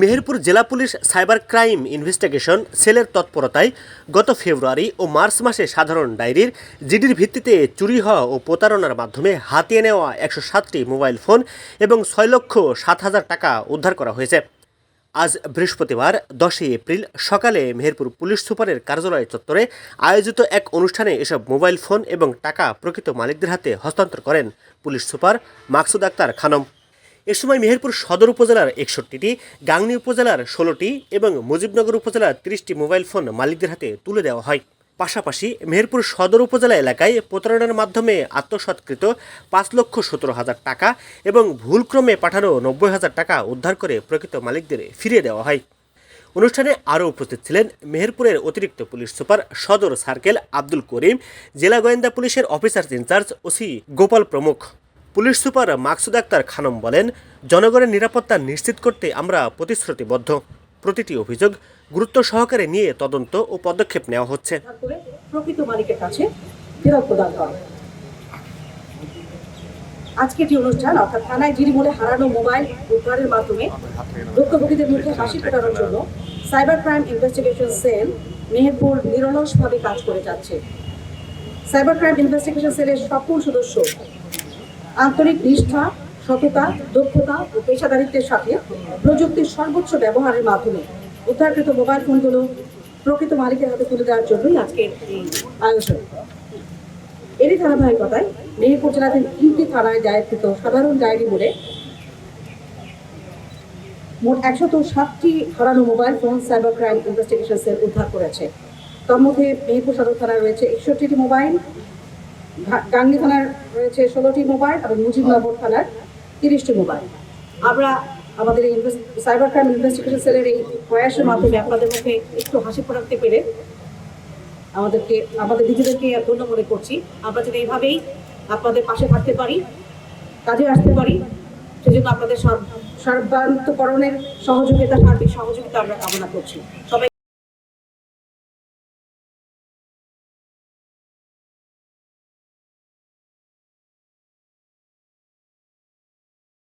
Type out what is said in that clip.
মেহেরপুর জেলা police cyber crime investigation সেলের তৎপরতায় গত ফেব্রুয়ারি ও মার্চ মাসে সাধারণ ডায়েরির জিডির ভিত্তিতে চুরি হওয়া ও প্রতারণার মাধ্যমে হাতিয়ে নেওয়া একশো সাতটি মোবাইল ফোন এবং ছয় লক্ষ সাত হাজার টাকা উদ্ধার করা হয়েছে। আজ বৃহস্পতিবার দশই এপ্রিল সকালে মেহেরপুর পুলিশ সুপারের কার্যালয় চত্বরে আয়োজিত এক অনুষ্ঠানে এসব মোবাইল ফোন এবং টাকা প্রকৃত মালিকদের হাতে হস্তান্তর করেন পুলিশ সুপার মাকসুদ আক্তার খানম। এ সময় মেহেরপুর সদর উপজেলার একষট্টিটি, গাংনী উপজেলার ষোলোটি এবং মুজিবনগর উপজেলার তিরিশটি মোবাইল ফোন মালিকদের হাতে তুলে দেওয়া হয়। পাশাপাশি মেহেরপুর সদর উপজেলা এলাকায় প্রতারণার মাধ্যমে আত্মসৎকৃত পাঁচ লক্ষ সতেরো হাজার টাকা এবং ভুলক্রমে পাঠানো নব্বই হাজার টাকা উদ্ধার করে প্রকৃত মালিকদের ফিরিয়ে দেওয়া হয়। অনুষ্ঠানে আরও উপস্থিত ছিলেন মেহেরপুরের অতিরিক্ত পুলিশ সুপার সদর সার্কেল আব্দুল করিম, জেলা গোয়েন্দা পুলিশের officer in charge OC Gopal প্রমুখ। পুলিশ সুপার মাকসুদ আক্তার খানম বলেন, জনগণের নিরাপত্তা নিশ্চিত করতে আমরা প্রতিশ্রুতিবদ্ধ। প্রতিটি অভিযোগ গুরুত্ব সহকারে নিয়ে তদন্ত ও পদক্ষেপ নেওয়া হচ্ছে। প্রকৃত মালিকের কাছে ফেরত প্রদান করে। আজকে যে অনুষ্ঠান, অর্থাৎ থানায় হারানো মোবাইল উদ্ধারের মাধ্যমে ভুক্তভোগীদের মুখে হাসি জন্য cyber crime investigation cell Meherpur নিরলসভাবে কাজ করে যাচ্ছে। সাইবার ক্রাইম ইনভেস্টিগেশন সেলের সকল সদস্য আন্তরিক নিষ্ঠা, সততা, দক্ষতা ও পেশাদারিত্বের সাথে প্রযুক্তির সর্বোচ্চ ব্যবহারের মাধ্যমে উদ্ধারকৃত মোবাইল ফোনগুলো প্রকৃত মালিকের হাতে তুলে দেওয়ার জন্যই আজকের আয়োজন। এরই ধারাবাহিকতায় মেহেরপুর জেলাধীন তিনটি থানায় দায়েরকৃত সাধারণ ডায়েরি বলে মোট একশত সাতটি হারানো mobile phone cyber crime investigation cell উদ্ধার করেছে। তার মধ্যে মেহেরপুর সদর থানায় রয়েছে একষট্টিটি মোবাইল গাংনী থানার রয়েছে ষোলোটি মোবাইল এবং মুজিবনগর থানার তিরিশটি মোবাইল। আমরা আমাদের এই সাইবার ক্রাইম ইনভেস্টিগেশন সেলের এই প্রয়াসের মাধ্যমে আপনাদের মুখে একটু হাসি ফোটাতে পেরে আমাদেরকে, আমাদের নিজেদেরকে ধন্য মনে করছি। আমরা যদি এইভাবেই আপনাদের পাশে থাকতে পারি, কাজে আসতে পারি, সেজন্য আপনাদের সর্ব- সর্বান্তকরণের সহযোগিতা, সার্বিক সহযোগিতা আমরা কামনা করছি। সবাই